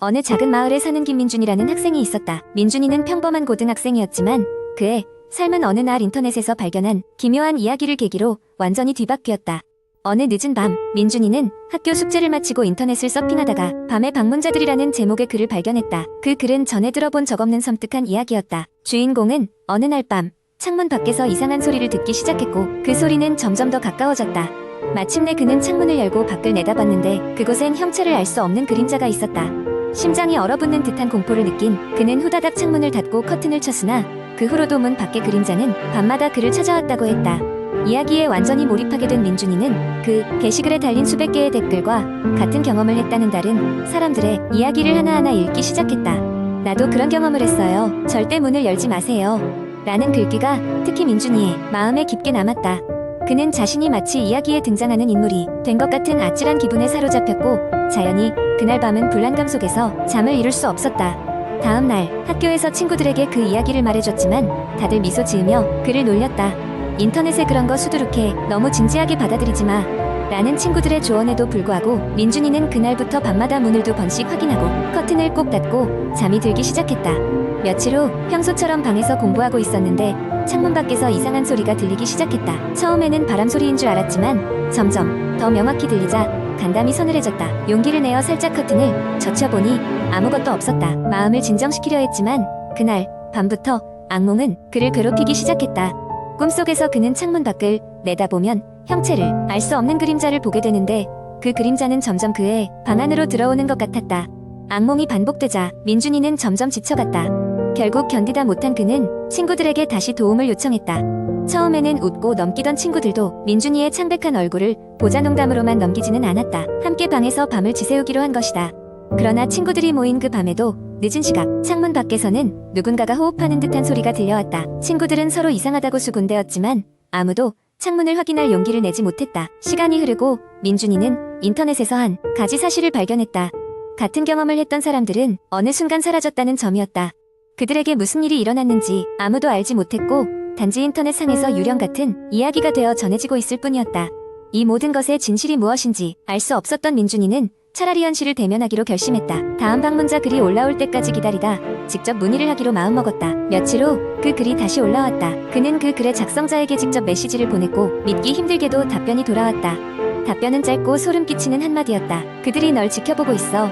어느 작은 마을에 사는 김민준이라는 학생이 있었다. 민준이는 평범한 고등학생이었지만 그의 삶은 어느 날 인터넷에서 발견한 기묘한 이야기를 계기로 완전히 뒤바뀌었다. 어느 늦은 밤, 민준이는 학교 숙제를 마치고 인터넷을 서핑하다가 밤의 방문자들이라는 제목의 글을 발견했다. 그 글은 전에 들어본 적 없는 섬뜩한 이야기였다. 주인공은 어느 날 밤, 창문 밖에서 이상한 소리를 듣기 시작했고 그 소리는 점점 더 가까워졌다. 마침내 그는 창문을 열고 밖을 내다봤는데 그곳엔 형체를 알 수 없는 그림자가 있었다. 심장이 얼어붙는 듯한 공포를 느낀 그는 후다닥 창문을 닫고 커튼을 쳤으나 그 후로도 문 밖의 그림자는 밤마다 그를 찾아왔다고 했다. 이야기에 완전히 몰입하게 된 민준이는 그 게시글에 달린 수백 개의 댓글과 같은 경험을 했다는 다른 사람들의 이야기를 하나하나 읽기 시작했다. 나도 그런 경험을 했어요. 절대 문을 열지 마세요. 라는 글귀가 특히 민준이의 마음에 깊게 남았다. 그는 자신이 마치 이야기에 등장하는 인물이 된 것 같은 아찔한 기분에 사로잡혔고 자연히 그날 밤은 불안감 속에서 잠을 이룰 수 없었다. 다음 날 학교에서 친구들에게 그 이야기를 말해줬지만 다들 미소 지으며 그를 놀렸다. 인터넷에 그런 거 수두룩해 너무 진지하게 받아들이지 마. 라는 친구들의 조언에도 불구하고 민준이는 그날부터 밤마다 문을 두 번씩 확인하고 커튼을 꼭 닫고 잠이 들기 시작했다. 며칠 후 평소처럼 방에서 공부하고 있었는데 창문 밖에서 이상한 소리가 들리기 시작했다. 처음에는 바람 소리인 줄 알았지만 점점 더 명확히 들리자 간담이 서늘해졌다. 용기를 내어 살짝 커튼을 젖혀보니 아무것도 없었다. 마음을 진정시키려 했지만 그날 밤부터 악몽은 그를 괴롭히기 시작했다. 꿈속에서 그는 창문 밖을 내다보면 형체를 알 수 없는 그림자를 보게 되는데 그 그림자는 점점 그의 방 안으로 들어오는 것 같았다. 악몽이 반복되자 민준이는 점점 지쳐갔다. 결국 견디다 못한 그는 친구들에게 다시 도움을 요청했다. 처음에는 웃고 넘기던 친구들도 민준이의 창백한 얼굴을 보자 농담으로만 넘기지는 않았다. 함께 방에서 밤을 지새우기로 한 것이다. 그러나 친구들이 모인 그 밤에도 늦은 시각 창문 밖에서는 누군가가 호흡하는 듯한 소리가 들려왔다. 친구들은 서로 이상하다고 수군대었지만 아무도 창문을 확인할 용기를 내지 못했다. 시간이 흐르고 민준이는 인터넷에서 한 가지 사실을 발견했다. 같은 경험을 했던 사람들은 어느 순간 사라졌다는 점이었다. 그들에게 무슨 일이 일어났는지 아무도 알지 못했고 단지 인터넷 상에서 유령 같은 이야기가 되어 전해지고 있을 뿐이었다. 이 모든 것의 진실이 무엇인지 알 수 없었던 민준이는 차라리 현실을 대면하기로 결심했다. 다음 방문자 글이 올라올 때까지 기다리다 직접 문의를 하기로 마음먹었다. 며칠 후 그 글이 다시 올라왔다. 그는 그 글의 작성자에게 직접 메시지를 보냈고 믿기 힘들게도 답변이 돌아왔다. 답변은 짧고 소름 끼치는 한마디였다. 그들이 널 지켜보고 있어.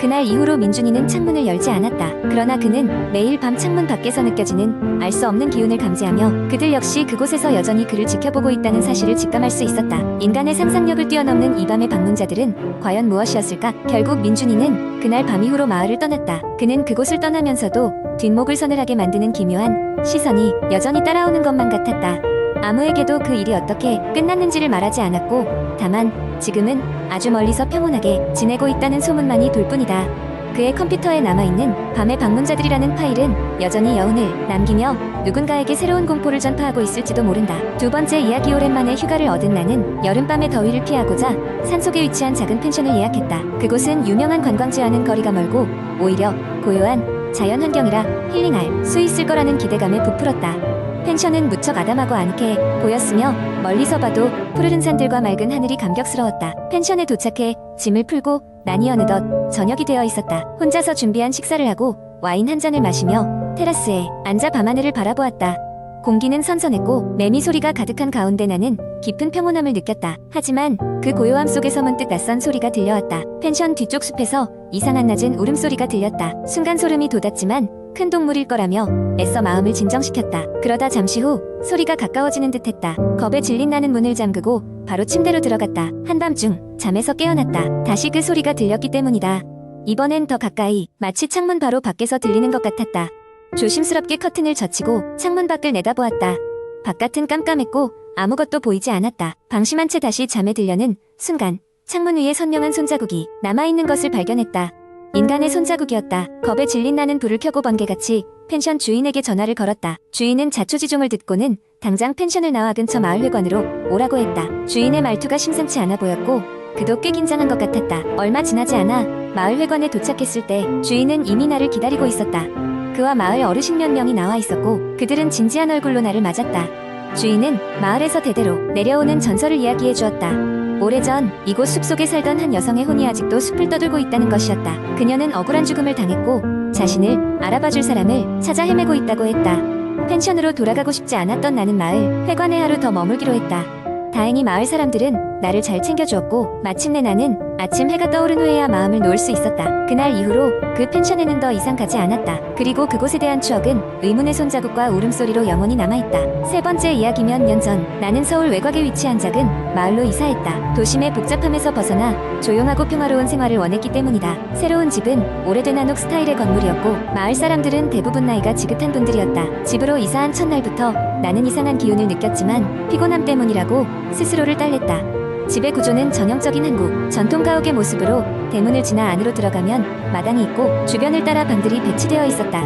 그날 이후로 민준이는 창문을 열지 않았다. 그러나 그는 매일 밤 창문 밖에서 느껴지는 알 수 없는 기운을 감지하며 그들 역시 그곳에서 여전히 그를 지켜보고 있다는 사실을 직감할 수 있었다. 인간의 상상력을 뛰어넘는 이 밤의 방문자들은 과연 무엇이었을까? 결국 민준이는 그날 밤 이후로 마을을 떠났다. 그는 그곳을 떠나면서도 뒷목을 서늘하게 만드는 기묘한 시선이 여전히 따라오는 것만 같았다. 아무에게도 그 일이 어떻게 끝났는지를 말하지 않았고 다만 지금은 아주 멀리서 평온하게 지내고 있다는 소문만이 돌 뿐이다. 그의 컴퓨터에 남아있는 밤의 방문자들이라는 파일은 여전히 여운을 남기며 누군가에게 새로운 공포를 전파하고 있을지도 모른다. 두 번째 이야기 오랜만에 휴가를 얻은 나는 여름밤의 더위를 피하고자 산속에 위치한 작은 펜션을 예약했다. 그곳은 유명한 관광지와는 거리가 멀고 오히려 고요한 자연 환경이라 힐링할 수 있을 거라는 기대감에 부풀었다. 펜션은 무척 아담하고 않게 보였으며 멀리서 봐도 푸르른 산들과 맑은 하늘이 감격스러웠다. 펜션에 도착해 짐을 풀고 난이 어느덧 저녁이 되어 있었다. 혼자서 준비한 식사를 하고 와인 한 잔을 마시며 테라스에 앉아 밤하늘을 바라보았다. 공기는 선선했고 매미 소리가 가득한 가운데 나는 깊은 평온함을 느꼈다. 하지만 그 고요함 속에서 문득 낯선 소리가 들려왔다. 펜션 뒤쪽 숲에서 이상한 낮은 울음소리가 들렸다. 순간 소름이 돋았지만 큰 동물일 거라며 애써 마음을 진정시켰다. 그러다 잠시 후 소리가 가까워지는 듯했다. 겁에 질린 나는 문을 잠그고 바로 침대로 들어갔다. 한밤중 잠에서 깨어났다. 다시 그 소리가 들렸기 때문이다. 이번엔 더 가까이 마치 창문 바로 밖에서 들리는 것 같았다. 조심스럽게 커튼을 젖히고 창문 밖을 내다보았다. 바깥은 깜깜했고 아무것도 보이지 않았다. 방심한 채 다시 잠에 들려는 순간 창문 위에 선명한 손자국이 남아있는 것을 발견했다. 인간의 손자국이었다. 겁에 질린 나는 불을 켜고 번개같이 펜션 주인에게 전화를 걸었다. 주인은 자초지종을 듣고는 당장 펜션을 나와 근처 마을회관으로 오라고 했다. 주인의 말투가 심상치 않아 보였고 그도 꽤 긴장한 것 같았다. 얼마 지나지 않아 마을회관에 도착했을 때 주인은 이미 나를 기다리고 있었다. 그와 마을 어르신 몇 명이 나와 있었고 그들은 진지한 얼굴로 나를 맞았다. 주인은 마을에서 대대로 내려오는 전설을 이야기해 주었다. 오래전 이곳 숲속에 살던 한 여성의 혼이 아직도 숲을 떠돌고 있다는 것이었다. 그녀는 억울한 죽음을 당했고 자신을 알아봐줄 사람을 찾아 헤매고 있다고 했다. 펜션으로 돌아가고 싶지 않았던 나는 마을 회관에 하루 더 머물기로 했다. 다행히 마을 사람들은 나를 잘 챙겨주었고 마침내 나는 아침 해가 떠오른 후에야 마음을 놓을 수 있었다. 그날 이후로 그 펜션에는 더 이상 가지 않았다. 그리고 그곳에 대한 추억은 의문의 손자국과 울음소리로 영원히 남아있다. 세 번째 이야기 몇년전 나는 서울 외곽에 위치한 작은 마을로 이사했다. 도심의 복잡함에서 벗어나 조용하고 평화로운 생활을 원했기 때문이다. 새로운 집은 오래된 한옥 스타일의 건물이었고 마을 사람들은 대부분 나이가 지긋한 분들이었다. 집으로 이사한 첫날부터 나는 이상한 기운을 느꼈지만 피곤함 때문이라고 스스로를 딸랬다. 집의 구조는 전형적인 한국 전통 가옥의 모습으로 대문을 지나 안으로 들어가면 마당이 있고 주변을 따라 방들이 배치되어 있었다.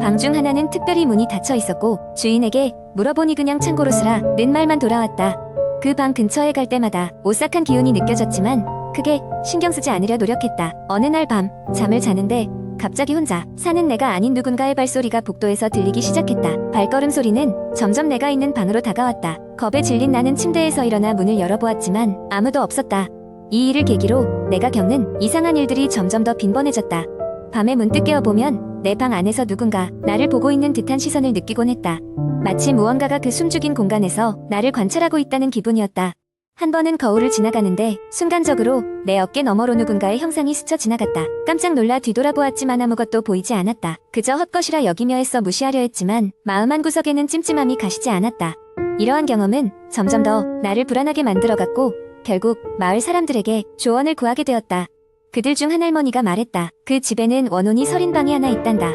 방 중 하나는 특별히 문이 닫혀 있었고 주인에게 물어보니 그냥 창고로 쓰라 는 말만 돌아왔다. 그 방 근처에 갈 때마다 오싹한 기운이 느껴졌지만 크게 신경 쓰지 않으려 노력했다. 어느 날 밤 잠을 자는데 갑자기 혼자 사는 내가 아닌 누군가의 발소리가 복도에서 들리기 시작했다. 발걸음 소리는 점점 내가 있는 방으로 다가왔다. 겁에 질린 나는 침대에서 일어나 문을 열어보았지만 아무도 없었다. 이 일을 계기로 내가 겪는 이상한 일들이 점점 더 빈번해졌다. 밤에 문득 깨어보면 내 방 안에서 누군가 나를 보고 있는 듯한 시선을 느끼곤 했다. 마치 무언가가 그 숨죽인 공간에서 나를 관찰하고 있다는 기분이었다. 한 번은 거울을 지나가는데 순간적으로 내 어깨 너머로 누군가의 형상이 스쳐 지나갔다. 깜짝 놀라 뒤돌아보았지만 아무것도 보이지 않았다. 그저 헛것이라 여기며 애써 무시하려 했지만 마음 한 구석에는 찜찜함이 가시지 않았다. 이러한 경험은 점점 더 나를 불안하게 만들어갔고 결국 마을 사람들에게 조언을 구하게 되었다. 그들 중 한 할머니가 말했다. 그 집에는 원혼이 서린 방이 하나 있단다.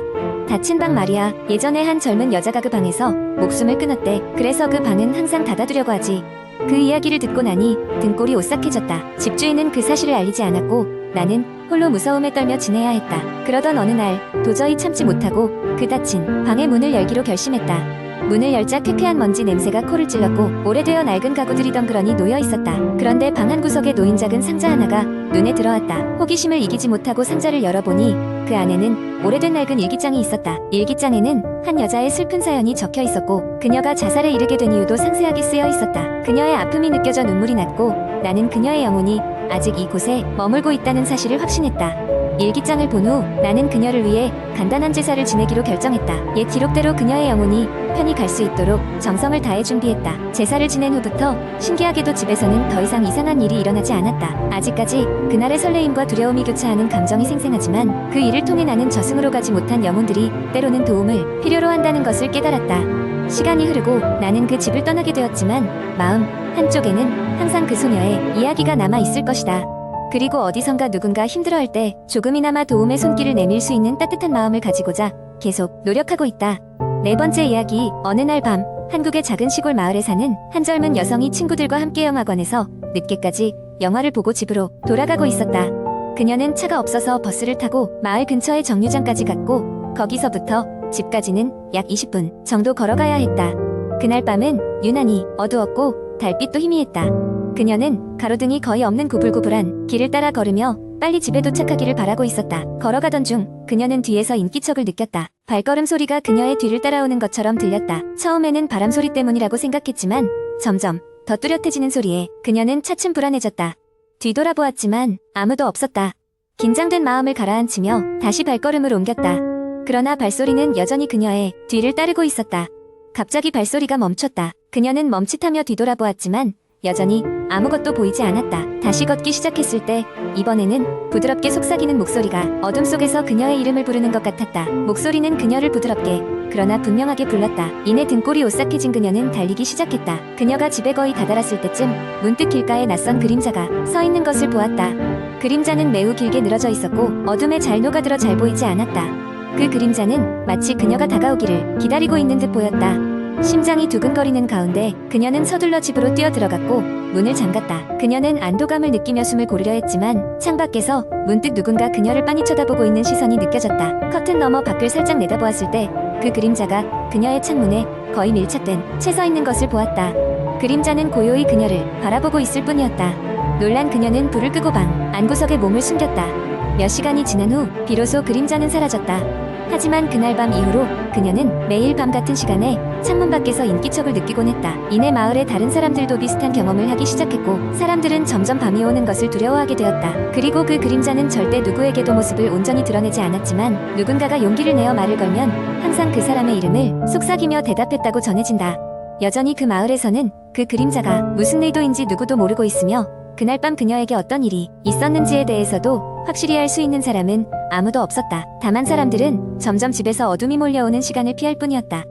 닫힌 방 말이야. 예전에 한 젊은 여자가 그 방에서 목숨을 끊었대. 그래서 그 방은 항상 닫아두려고 하지. 그 이야기를 듣고 나니 등골이 오싹해졌다. 집주인은 그 사실을 알리지 않았고 나는 홀로 무서움에 떨며 지내야 했다. 그러던 어느 날 도저히 참지 못하고 그 닫힌 방의 문을 열기로 결심했다. 문을 열자 쾌쾌한 먼지 냄새가 코를 찔렀고 오래되어 낡은 가구들이 덩그러니 놓여 있었다. 그런데 방 한 구석에 놓인 작은 상자 하나가 눈에 들어왔다. 호기심을 이기지 못하고 상자를 열어보니 그 안에는 오래된 낡은 일기장이 있었다. 일기장에는 한 여자의 슬픈 사연이 적혀 있었고 그녀가 자살에 이르게 된 이유도 상세하게 쓰여 있었다. 그녀의 아픔이 느껴져 눈물이 났고 나는 그녀의 영혼이 아직 이곳에 머물고 있다는 사실을 확신했다. 일기장을 본 후 나는 그녀를 위해 간단한 제사를 지내기로 결정했다. 옛 기록대로 그녀의 영혼이 편히 갈 수 있도록 정성을 다해 준비했다. 제사를 지낸 후부터 신기하게도 집에서는 더 이상 이상한 일이 일어나지 않았다. 아직까지 그날의 설레임과 두려움이 교차하는 감정이 생생하지만 그 일을 통해 나는 저승으로 가지 못한 영혼들이 때로는 도움을 필요로 한다는 것을 깨달았다. 시간이 흐르고 나는 그 집을 떠나게 되었지만 마음 한쪽에는 항상 그 소녀의 이야기가 남아 있을 것이다. 그리고 어디선가 누군가 힘들어할 때 조금이나마 도움의 손길을 내밀 수 있는 따뜻한 마음을 가지고자 계속 노력하고 있다. 네 번째 이야기, 어느 날 밤, 한국의 작은 시골 마을에 사는 한 젊은 여성이 친구들과 함께 영화관에서 늦게까지 영화를 보고 집으로 돌아가고 있었다. 그녀는 차가 없어서 버스를 타고 마을 근처의 정류장까지 갔고 거기서부터 집까지는 약 20분 정도 걸어가야 했다. 그날 밤은 유난히 어두웠고 달빛도 희미했다. 그녀는 가로등이 거의 없는 구불구불한 길을 따라 걸으며 빨리 집에 도착하기를 바라고 있었다. 걸어가던 중 그녀는 뒤에서 인기척을 느꼈다. 발걸음 소리가 그녀의 뒤를 따라오는 것처럼 들렸다. 처음에는 바람 소리 때문이라고 생각했지만 점점 더 뚜렷해지는 소리에 그녀는 차츰 불안해졌다. 뒤돌아보았지만 아무도 없었다. 긴장된 마음을 가라앉히며 다시 발걸음을 옮겼다. 그러나 발소리는 여전히 그녀의 뒤를 따르고 있었다. 갑자기 발소리가 멈췄다. 그녀는 멈칫하며 뒤돌아보았지만 여전히 아무것도 보이지 않았다. 다시 걷기 시작했을 때 이번에는 부드럽게 속삭이는 목소리가 어둠 속에서 그녀의 이름을 부르는 것 같았다. 목소리는 그녀를 부드럽게 그러나 분명하게 불렀다. 이내 등골이 오싹해진 그녀는 달리기 시작했다. 그녀가 집에 거의 다다랐을 때쯤 문득 길가에 낯선 그림자가 서 있는 것을 보았다. 그림자는 매우 길게 늘어져 있었고 어둠에 잘 녹아들어 잘 보이지 않았다. 그 그림자는 마치 그녀가 다가오기를 기다리고 있는 듯 보였다. 심장이 두근거리는 가운데 그녀는 서둘러 집으로 뛰어들어갔고 문을 잠갔다. 그녀는 안도감을 느끼며 숨을 고르려 했지만 창밖에서 문득 누군가 그녀를 빤히 쳐다보고 있는 시선이 느껴졌다. 커튼 너머 밖을 살짝 내다보았을 때 그 그림자가 그녀의 창문에 거의 밀착된 채 서 있는 것을 보았다. 그림자는 고요히 그녀를 바라보고 있을 뿐이었다. 놀란 그녀는 불을 끄고 방 안구석에 몸을 숨겼다. 몇 시간이 지난 후 비로소 그림자는 사라졌다. 하지만 그날 밤 이후로 그녀는 매일 밤 같은 시간에 창문 밖에서 인기척을 느끼곤 했다. 이내 마을의 다른 사람들도 비슷한 경험을 하기 시작했고 사람들은 점점 밤이 오는 것을 두려워하게 되었다. 그리고 그 그림자는 절대 누구에게도 모습을 온전히 드러내지 않았지만 누군가가 용기를 내어 말을 걸면 항상 그 사람의 이름을 속삭이며 대답했다고 전해진다. 여전히 그 마을에서는 그 그림자가 무슨 의도인지 누구도 모르고 있으며 그날 밤 그녀에게 어떤 일이 있었는지에 대해서도 확실히 알수 있는 사람은 아무도 없었다. 다만 사람들은 점점 집에서 어둠이 몰려오는 시간을 피할 뿐이었다.